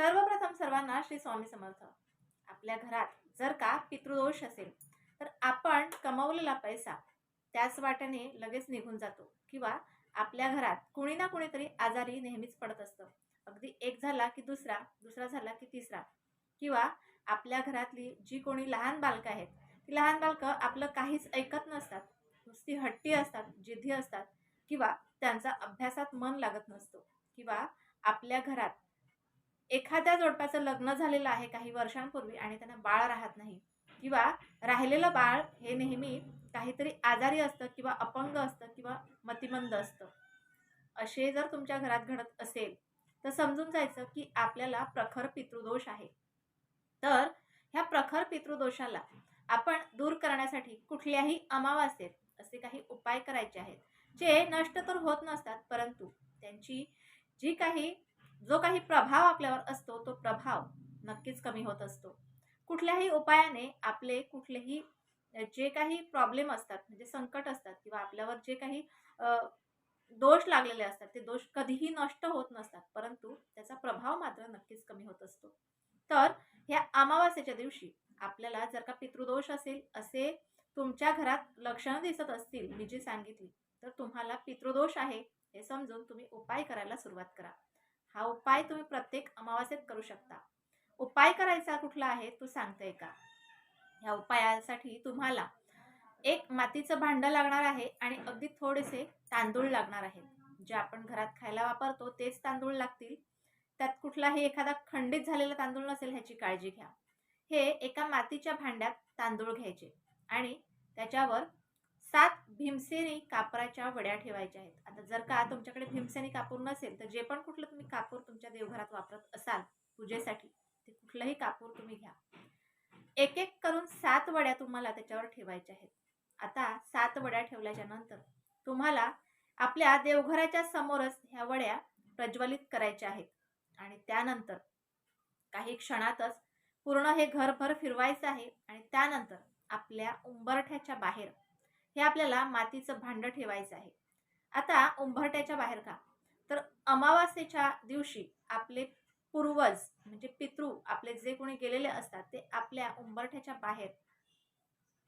सर्वप्रथम सर्वांना श्री स्वामी समर्थ. आपल्या घरात जर का पितृदोष असेल तर आपण कमवलेला पैसा त्याच वाट्याने लगेच निघून जातो किंवा आपल्या घरात कुणी ना कुणीतरी आजारी नेहमीच पडत असतं. अगदी एक झाला की दुसरा दुसरा झाला की तिसरा किंवा आपल्या घरातली जी कोणी लहान बालकं आहेत ती लहान बालकं आपलं काहीच ऐकत नसतात. नुसती हट्टी असतात जिद्दी असतात किंवा त्यांचा अभ्यासात मन लागत नसतो किंवा आपल्या घरात एखाद्या जोडप्याचं लग्न झालेलं आहे काही वर्षांपूर्वी आणि त्यांना बाळ राहत नाही. किंवा राहिलेलं बाळ हे नेहमी काहीतरी आजारी असतं किंवा अपंग असतं किंवा मतिमंद असतं. असे जर तुमच्या घरात घडत असेल तर समजून जायचं की आपल्याला प्रखर पितृदोष आहे. तर ह्या प्रखर पितृदोषाला आपण दूर करण्यासाठी कुठल्याही अमावास्येत असे काही उपाय करायचे आहेत जे नष्ट तर होत नसतात परंतु त्यांची जी काही जो काही प्रभाव आपल्यावर असतो तो प्रभाव नक्कीच कमी होत असतो. कुठल्याही उपायाने आपले कुठलेही जे काही प्रॉब्लेम असतात म्हणजे संकट असतात किंवा आपल्यावर जे काही दोष लागलेले असतात ते दोष कधीही नष्ट होत नसतात परंतु त्याचा प्रभाव मात्र नक्कीच कमी होत असतो. तर ह्या अमावास्येच्या दिवशी आपल्याला जर का पितृदोष असेल असे तुमच्या घरात लक्षणं दिसत असतील मी जी सांगितली तर तुम्हाला पितृदोष आहे हे समजून तुम्ही उपाय करायला सुरुवात करा. हा उपाय तुम्ही प्रत्येक अमावास्येत करू शकता. उपाय करायचा कुठला आहे तू सांगते का? ह्या उपायासाठी तुम्हाला एक मातीचं भांडं लागणार आहे आणि अगदी थोडेसे तांदूळ लागणार आहेत. जे आपण घरात खायला वापरतो तेच तांदूळ लागतील. त्यात कुठलाही एखादा खंडित झालेला तांदूळ नसेल ह्याची काळजी घ्या. हे एका मातीच्या भांड्यात तांदूळ घ्यायचे आणि त्याच्यावर सात भीमसेनी कापराच्या वड्या ठेवायच्या आहेत. आता जर का तुमच्याकडे भीमसेनी कापूर नसेल तर जे पण कुठलं तुम्ही कापूर तुमच्या देवघरात वापरत असाल पूजेसाठी ते कुठलंही कापूर तुम्ही घ्या. एक एक करून सात वड्या तुम्हाला त्याच्यावर ठेवायच्या आहेत. आता सात वड्या ठेवल्याच्या नंतर तुम्हाला आपल्या देवघराच्या समोरच ह्या वड्या प्रज्वलित करायच्या आहेत. आणि त्यानंतर काही क्षणातच पूर्ण हे घरभर फिरवायचं आहे आणि त्यानंतर आपल्या उंबरठ्याच्या बाहेर हे आपल्याला मातीचं भांडं ठेवायचं आहे. आता उंबरठ्याच्या बाहेर का? तर अमावास्येच्या दिवशी आपले पूर्वज म्हणजे पितृ आपले जे कोणी गेलेले असतात ते आपल्या उंबरठ्याच्या बाहेर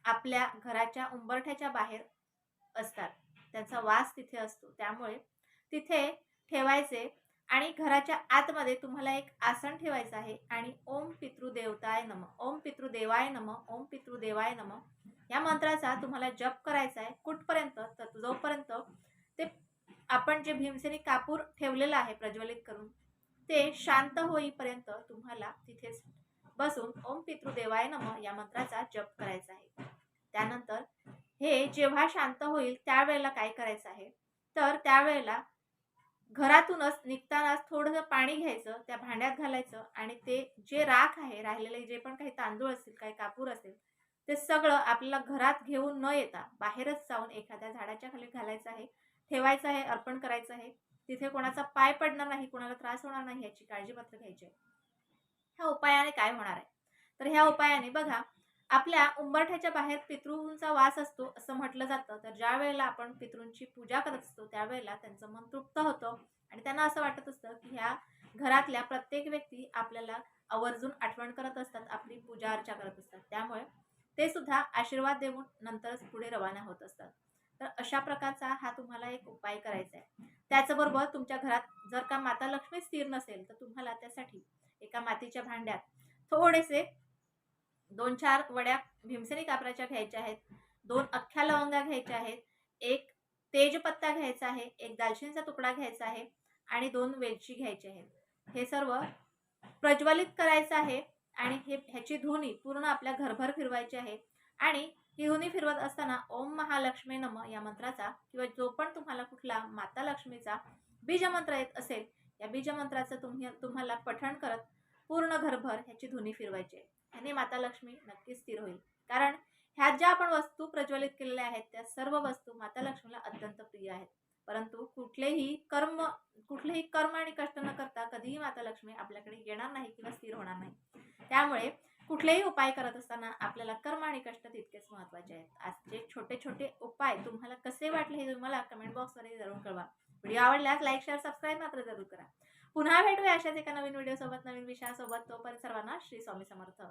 आपल्या घराच्या उंबरठ्याच्या बाहेर असतात. त्यांचा वास तिथे असतो. त्यामुळे तिथे ठेवायचे आणि घराच्या आतमध्ये तुम्हाला एक आसन ठेवायचं आहे आणि ओम पितृदेवताय नम ओम पितृदेवाय नम ओम पितृदेवाय नम. या मंत्राचा तुम्हाला जप करायचा आहे. कुठपर्यंत? तर जोपर्यंत ते आपण जे भीमसेनी कापूर ठेवलेलं आहे प्रज्वलित करून ते शांत होईपर्यंत तुम्हाला तिथेच बसून ओम पितृदेवाय नम या मंत्राचा जप करायचा आहे. त्यानंतर हे जेव्हा शांत होईल त्यावेळेला काय करायचं आहे? तर त्यावेळेला घरातूनच निघतानाच थोडंसं पाणी घ्यायचं त्या भांड्यात घालायचं आणि ते जे राख आहे राहिलेले जे पण काही तांदूळ असतील काही कापूर असेल ते सगळं आपल्याला घरात घेऊन न येता बाहेरच जाऊन एखाद्या झाडाच्या खाली घालायचं आहे ठेवायचं आहे अर्पण करायचं आहे तिथे कोणाचा पाय पडणार नाही कोणाला त्रास होणार नाही याची काळजी मात्र घ्यायची आहे. ह्या उपायाने काय होणार आहे? तर ह्या उपायाने बघा आपल्या उंबरठ्याच्या बाहेर पितृंचा वास असतो असं म्हटलं जातं. तर ज्या वेळेला आपण पितृंची पूजा करत असतो त्यावेळेला त्यांचं मन तृप्त होतं आणि त्यांना असं वाटत असतं की ह्या घरातल्या प्रत्येक व्यक्ती आपल्याला आवर्जून आठवण करत असतात आपली पूजा अर्चा करत असतात. त्यामुळे ते सुद्धा आशीर्वाद देऊन नंतरच पुढे रवाना होत असतात. तर अशा प्रकारचा हा तुम्हाला एक उपाय करायचा आहे. त्याचबरोबर तुमच्या घरात जर का माता लक्ष्मी स्थिर नसेल तर तुम्हाला त्यासाठी एका मातीच्या भांड्यात थोडेसे दोन चार वड्या भीमसेनी कापराच्या घ्यायच्या आहेत दोन अख्ख्या लवंगा घ्यायच्या आहेत एक तेजपत्ता घ्यायचा आहे एक दालचिनीचा तुकडा घ्यायचा आहे आणि दोन वेलची घ्यायची आहेत. हे सर्व प्रज्वलित करायचं आहे. आणि हे ह्याची धुनी पूर्ण आपल्या घरभर फिरवायची आहे. आणि ही धुनी फिरवत असताना ओम महालक्ष्मी नम या मंत्राचा किंवा जो पण तुम्हाला कुठला माता लक्ष्मीचा बीजमंत्र येत असेल या बीजमंत्राचं तुम्ही तुम्हाला पठण करत पूर्ण घरभर ह्याची धुनी फिरवायची आहे. ह्याने माता लक्ष्मी नक्कीच स्थिर होईल. कारण ह्या ज्या आपण वस्तू प्रज्वलित केलेल्या आहेत त्या सर्व वस्तू माता लक्ष्मीला अत्यंत प्रिय आहेत. परंतु कुठलेही कर्म कुठलेही कर्म आणि कष्ट न करता कधीही माता लक्ष्मी आपल्याकडे येणार नाही किंवा स्थिर होणार नाही. त्यामुळे कुठलेही उपाय करत असताना आपल्याला कर्म आणि कष्ट तितकेच महत्त्वाचे आहेत. आजचे छोटे छोटे उपाय तुम्हाला कसे वाटले हे तुम्हाला कमेंट बॉक्समध्ये जरूर कळवा. व्हिडिओ आवडल्यास लाईक शेअर सबस्क्राईब मात्र जरूर करा. पुन्हा भेटूया अशाच एका नवीन व्हिडिओसोबत नवीन विषयासोबत. तोपर्यंत सर्वांना श्री स्वामी समर्थ.